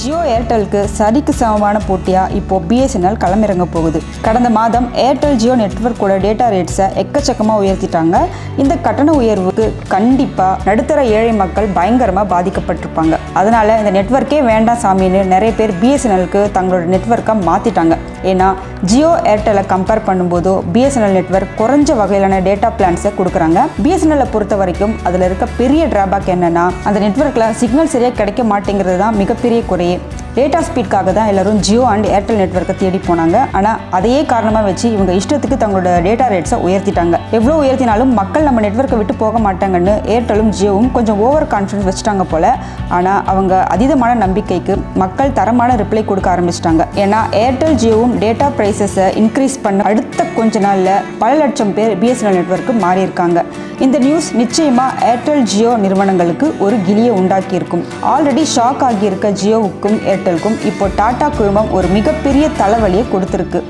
ஜியோ ஏர்டெலுக்கு சரிக்கு சமமான போட்டியாக இப்போ பிஎஸ்என்எல் களமிறங்க போகுது. கடந்த மாதம் ஏர்டெல் ஜியோ நெட்வொர்க்கோட டேட்டா ரேட்ஸை எக்கச்சக்கமாக உயர்த்திட்டாங்க. இந்த கட்டண உயர்வுக்கு கண்டிப்பாக நடுத்தர ஏழை மக்கள் பயங்கரமாக பாதிக்கப்பட்டிருப்பாங்க. அதனால் இந்த நெட்வொர்க்கே வேண்டாம் சாமின்னு நிறைய பேர் பிஎஸ்என்எலுக்கு தங்களோட நெட்ஒர்க்கை மாற்றிட்டாங்க ஏன்னா ஜியோ ஏர்டெலை கம்பேர் பண்ணும்போதோ பிஎஸ்என்எல் நெட்வொர்க் குறைஞ்ச வகையிலான டேட்டா பிளான்ஸை கொடுக்குறாங்க. பிஎஸ்என்எல்லை பொறுத்த வரைக்கும் அதில் இருக்க பெரிய டிராபேக் என்னென்னா அந்த நெட்வொர்க்கில் சிக்னல் சரியாக கிடைக்க மாட்டேங்கிறது தான் மிகப்பெரிய குறை. и. டேட்டா ஸ்பீட்காக தான் எல்லோரும் ஜியோ அண்ட் ஏர்டெல் நெட்வொர்க்கை தேடி போனாங்க. ஆனால் அதையே காரணமாக வச்சு இவங்க இஷ்டத்துக்கு தங்களோட டேட்டா ரேட்ஸை உயர்த்திட்டாங்க. எவ்வளோ உயர்த்தினாலும் மக்கள் நம்ம நெட்வொர்க்கை விட்டு போக மாட்டாங்கன்னு ஏர்டெலும் ஜியோவும் கொஞ்சம் ஓவர் கான்ஃபிடன்ஸ் வச்சுட்டாங்க போல. ஆனால் அவங்க அதீதமான நம்பிக்கைக்கு மக்கள் தரமான ரிப்ளை கொடுக்க ஆரம்பிச்சிட்டாங்க. ஏன்னா ஏர்டெல் ஜியோவும் டேட்டா ப்ரைஸஸை இன்க்ரீஸ் பண்ண அடுத்த கொஞ்ச நாளில் பல லட்சம் பேர் பிஎஸ்என்எல் நெட்வொர்க்கு மாறியிருக்காங்க. இந்த நியூஸ் நிச்சயமாக ஏர்டெல் ஜியோ நிறுவனங்களுக்கு ஒரு கிளியை உண்டாக்கியிருக்கும். ஆல்ரெடி ஷாக் ஆகியிருக்க ஜியோவுக்கும் ஏர்டெலுக்கும் இப்போ டாடா குழுமம் ஒரு மிகப்பெரிய தலைவலியை கொடுத்துருக்கு.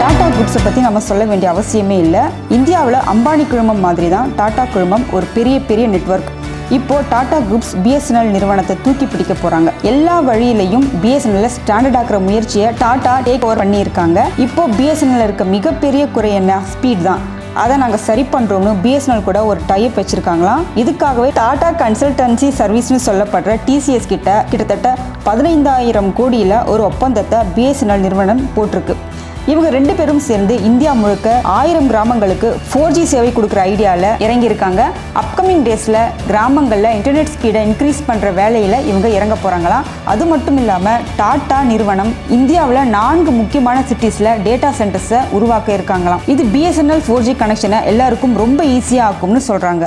டாடா குட்ஸை பற்றி நம்ம சொல்ல வேண்டிய அவசியமே இல்லை. இந்தியாவில் அம்பானி குழுமம் மாதிரி தான் டாடா குழுமம் ஒரு பெரிய பெரிய நெட்வொர்க். இப்போ டாடா குரூப்ஸ் பிஎஸ்என்எல் நிறுவனத்தை தூக்கி பிடிக்க போறாங்க. எல்லா வழியிலையும் பிஎஸ்என்எல் ஸ்டாண்டர்ட் ஆக்குற முயற்சியை டாடா டேக் ஓவர் பண்ணியிருக்காங்க. இப்போ பிஎஸ்என்எல் இருக்க மிகப்பெரிய குறை என்ன? ஸ்பீட் தான். அதை நாங்கள் சரி பண்ணுறோம்னு பிஎஸ்என்எல் கூட ஒரு டைப் வச்சுருக்காங்களாம். இதுக்காகவே டாடா கன்சல்டன்சி சர்வீஸ்னு சொல்லப்படுற டிசிஎஸ் கிட்ட கிட்டத்தட்ட பதினைந்தாயிரம் கோடியில் ஒரு ஒப்பந்தத்தை பிஎஸ்என்எல் நிறுவனம் போட்டிருக்கு. இவங்க ரெண்டு பேரும் சேர்ந்து இந்தியா முழுக்க ஆயிரம் கிராமங்களுக்கு ஃபோர் ஜி சேவை கொடுக்குற ஐடியாவில் இறங்கியிருக்காங்க. அப்கமிங் டேஸில் கிராமங்களில் இன்டர்நெட் ஸ்பீடை இன்க்ரீஸ் பண்ணுற வேலையில் இவங்க இறங்க போகிறாங்களாம் அது மட்டும் இல்லாமல் டாடா நிறுவனம் இந்தியாவில் நான்கு முக்கியமான சிட்டிஸில் டேட்டா சென்டர்ஸை உருவாக்க இருக்காங்களாம். இது பிஎஸ்என்எல் ஃபோர் ஜி கனெக்ஷனை எல்லாருக்கும் ரொம்ப ஈஸியாக ஆக்கும்னு சொல்கிறாங்க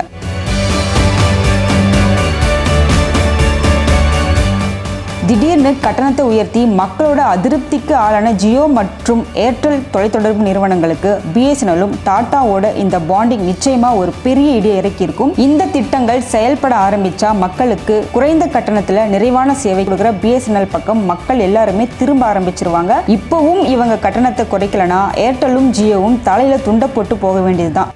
திடீர்னு கட்டணத்தை உயர்த்தி மக்களோட அதிருப்திக்கு ஆளான ஜியோ மற்றும் ஏர்டெல் தொலைத்தொடர்பு நிறுவனங்களுக்கு பிஎஸ்என்எல்லும் டாட்டாவோட இந்த பாண்டிங் நிச்சயமா ஒரு பெரிய இடி இறக்கியிருக்கும். இந்த திட்டங்கள் செயல்பட ஆரம்பிச்சா மக்களுக்கு குறைந்த கட்டணத்துல நிறைவான சேவை கொடுக்குற பிஎஸ்என்எல் பக்கம் மக்கள் எல்லாருமே திரும்ப ஆரம்பிச்சிருவாங்க. இப்பவும் இவங்க கட்டணத்தை குறைக்கலனா ஏர்டெல்லும் ஜியோவும் தலையில துண்டை போட்டு போக வேண்டியதுதான்.